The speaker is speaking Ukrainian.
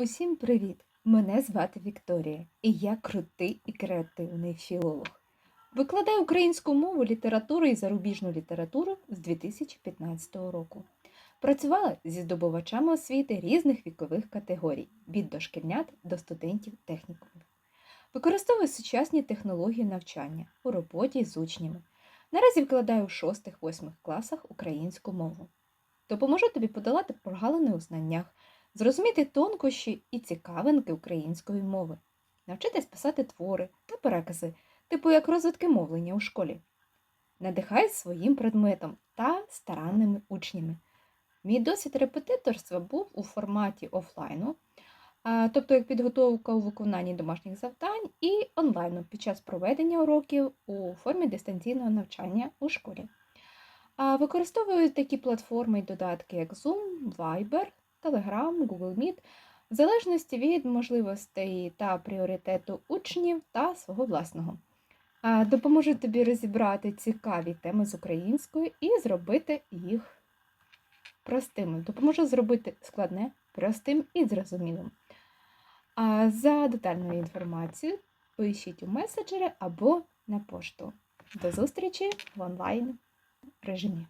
Усім привіт! Мене звати Вікторія, і я крутий і креативний філолог. Викладаю українську мову, літературу і зарубіжну літературу з 2015 року. Працювала зі здобувачами освіти різних вікових категорій від дошкільнят до студентів технікумів. Використовую сучасні технології навчання у роботі з учнями. Наразі викладаю у 6-8 класах українську мову. Допоможу тобі подолати прогалини у знаннях, зрозуміти тонкощі і цікавинки української мови, навчитись писати твори та перекази, типу як розвитки мовлення у школі. Надихай своїм предметом та старанними учнями. Мій досвід репетиторства був у форматі офлайну, тобто як підготовка у виконанні домашніх завдань і онлайну під час проведення уроків у формі дистанційного навчання у школі. Використовую такі платформи і додатки, як Zoom, Viber, Telegram, Google Meet, в залежності від можливостей та пріоритету учнів та свого власного. Допоможу тобі розібрати цікаві теми з українською і зробити їх простими. Допоможу зробити складне простим і зрозумілим. А за детальною інформацією пишіть у меседжери або на пошту. До зустрічі в онлайн режимі.